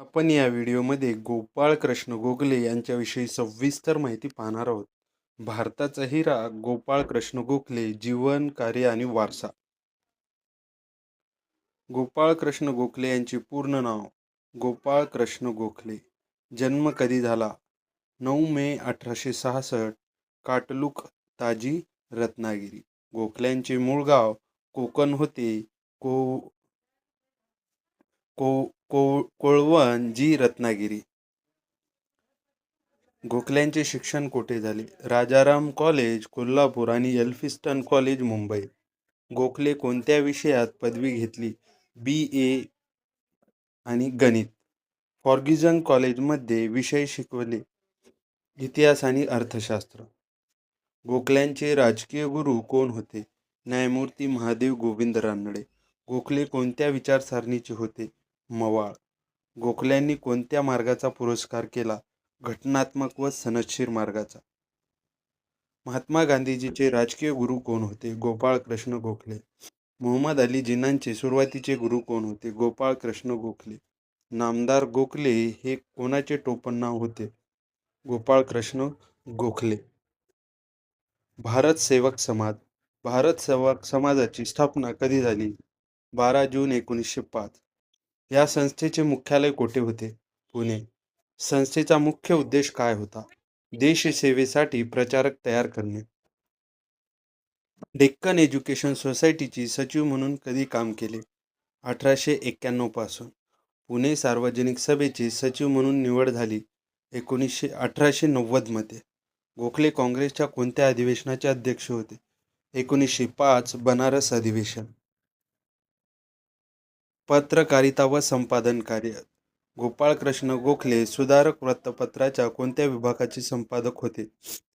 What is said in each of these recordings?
आपण या व्हिडिओमध्ये गोपाळ कृष्ण गोखले यांच्याविषयी सविस्तर माहिती पाहणार आहोत. भारताचा हिरा गोपाळ कृष्ण गोखले जीवन कार्य आणि वारसा. गोपाळ कृष्ण गोखले यांचे पूर्ण नाव गोपाळ कृष्ण गोखले. जन्म कधी झाला? नऊ मे अठराशे सहासष्ट काटलुक ताजी रत्नागिरी. गोखल्यांचे मूळ गाव कोकण होते. को को को कोळवण जी रत्नागिरी. गोखल्यांचे शिक्षण कोठे झाले? राजाराम कॉलेज कोल्हापूर आणि एल्फिस्टन कॉलेज मुंबई. गोखले कोणत्या विषयात पदवी घेतली? बी. ए. आणि गणित. फॉर्ग्युझन कॉलेजमध्ये विषय शिकवले. इतिहास आणि अर्थशास्त्र. गोखल्यांचे राजकीय गुरु कोण होते? न्यायमूर्ती महादेव गोविंद रानडे. गोखले कोणत्या विचारसरणीचे होते? मवाळ. गोखल्यांनी कोणत्या मार्गाचा पुरस्कार केला? घटनात्मक व सनदशीर मार्गाचा. महात्मा गांधीजीचे राजकीय गुरु कोण होते? गोपाळ कृष्ण गोखले. मोहम्मद अली जिन्नांचे सुरुवातीचे गुरु कोण होते? गोपाळ कृष्ण गोखले. नामदार गोखले हे कोणाचे टोपण नाव होते? गोपाळ कृष्ण गोखले. भारत सेवक समाज. भारत सेवक समाजाची स्थापना कधी झाली? बारा जून एकोणीसशे पाच. या संस्थेचे मुख्यालय कोठे होते? पुणे. संस्थेचा मुख्य उद्देश काय होता? देशसेवेसाठी प्रचारक तयार करणे. डेक्कन एज्युकेशन सोसायटीची सचिव म्हणून कधी काम केले? अठराशे एक्क्याण्णवपासून. पुणे सार्वजनिक सभेची सचिव म्हणून निवड झाली एकोणीसशे अठराशे नव्वदमध्ये गोखले काँग्रेसच्या कोणत्या अधिवेशनाचे अध्यक्ष होते? एकोणीसशे पाच बनारस अधिवेशन. पत्रकारिता व संपादन कार्य गोपाळ कृष्ण गोखले सुधारक वृत्तपत्राच्या कोणत्या विभागाचे संपादक होते?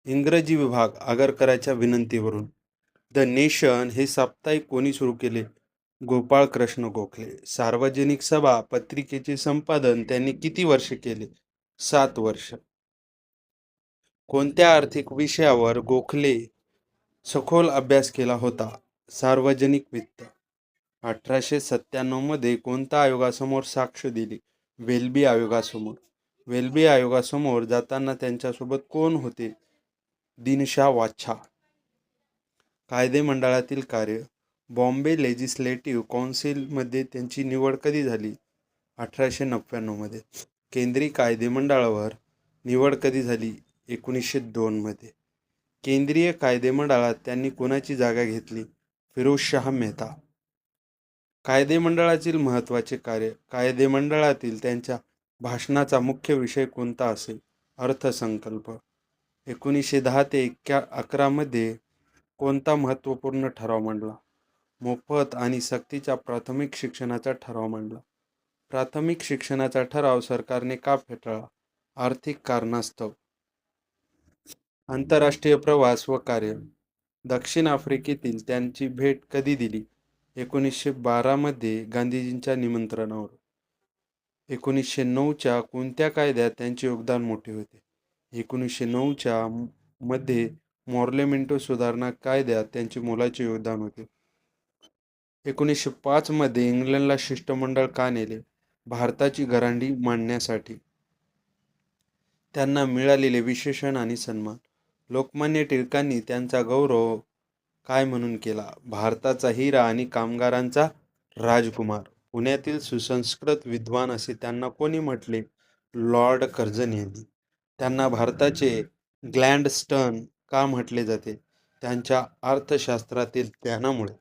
इंग्रजी विभाग आगरकराच्या विनंतीवरून. द नेशन हे साप्ताहिक कोणी सुरू केले? गोपाळ कृष्ण गोखले. सार्वजनिक सभा पत्रिकेचे संपादन त्यांनी किती वर्ष केले? सात वर्ष. कोणत्या आर्थिक विषयावर गोखले सखोल अभ्यास केला होता? सार्वजनिक वित्त. अठराशे सत्त्याण्णवमध्ये कोणत्या आयोगासमोर साक्ष दिली? वेल्बी आयोगासमोर. वेल्बी आयोगासमोर जाताना त्यांच्यासोबत कोण होते? दिनशा वाच्छा कायदे मंडळातील कार्य. बॉम्बे लेजिस्लेटिव्ह कौन्सिलमध्ये त्यांची निवड कधी झाली? अठराशे नव्याण्णवमध्ये केंद्रीय कायदे मंडळावर निवड कधी झाली? एकोणीसशे दोनमध्ये केंद्रीय कायदे मंडळात त्यांनी कोणाची जागा घेतली? फिरोजशाह मेहता. कायदे मंडळातील महत्त्वाचे कार्य कायदे मंडळातील त्यांच्या भाषणाचा मुख्य विषय कोणता असेल? अर्थसंकल्प. एकोणीसशे दहा ते एक्क्या अकरामध्ये कोणता महत्त्वपूर्ण ठराव मांडला? मोफत आणि सक्तीच्या प्राथमिक शिक्षणाचा ठराव मांडला. प्राथमिक शिक्षणाचा ठराव सरकारने का फेटाळला? आर्थिक कारणास्तव. आंतरराष्ट्रीय प्रवास व कार्य. दक्षिण आफ्रिकेतील त्यांची भेट कधी दिली? एकोणीसशे बारामध्ये गांधीजींच्या निमंत्रणावर. एकोणीसशे नऊच्या कोणत्या कायद्यात त्यांचे योगदान मोठे होते? एकोणीसशे नऊच्या मध्ये मॉर्लेमेंटो सुधारणा कायद्यात त्यांचे मोलाचे योगदान होते. एकोणीसशे पाचमध्ये इंग्लंडला शिष्टमंडळ का नेले? भारताची घरांडी मांडण्यासाठी. त्यांना मिळालेले विशेषण आणि सन्मान. लोकमान्य टिळकांनी त्यांचा गौरव काय म्हणून केला? भारताचा हिरा आणि कामगारांचा राजकुमार. पुण्यातील सुसंस्कृत विद्वान असे त्यांना कोणी म्हटले? लॉर्ड कर्जन यांनी. त्यांना भारताचे ग्लँडस्टन का म्हटले जाते? त्यांच्या अर्थशास्त्रातील ज्ञानामुळे.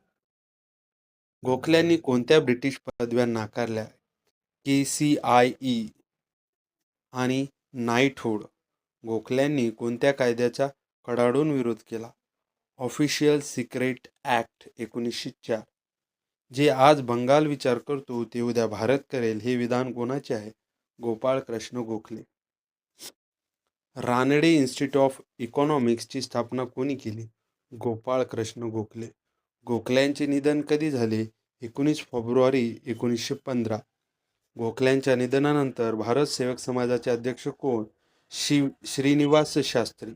गोखल्यांनी कोणत्या ब्रिटिश पदव्या नाकारल्या? के सी आय ई आणि नाईटहूड. गोखल्यांनी कोणत्या कायद्याचा कडाडून विरोध केला? ऑफिशियल सिक्रेट ॲक्ट एकोणीसशे चार जे आज बंगाल विचार करतो ते उद्या भारत करेल हे विधान कोणाचे आहे? गोपाळ कृष्ण गोखले. रानडे इन्स्टिट्यूट ऑफ इकॉनॉमिक्सची स्थापना कोणी केली? गोपाळ कृष्ण गोखले. गोखल्यांचे निधन कधी झाले? एकोणीस फेब्रुवारी एकोणीसशे पंधरा. गोखल्यांच्या निधनानंतर भारत सेवक समाजाचे अध्यक्ष कोण? शिव श्रीनिवास शास्त्री.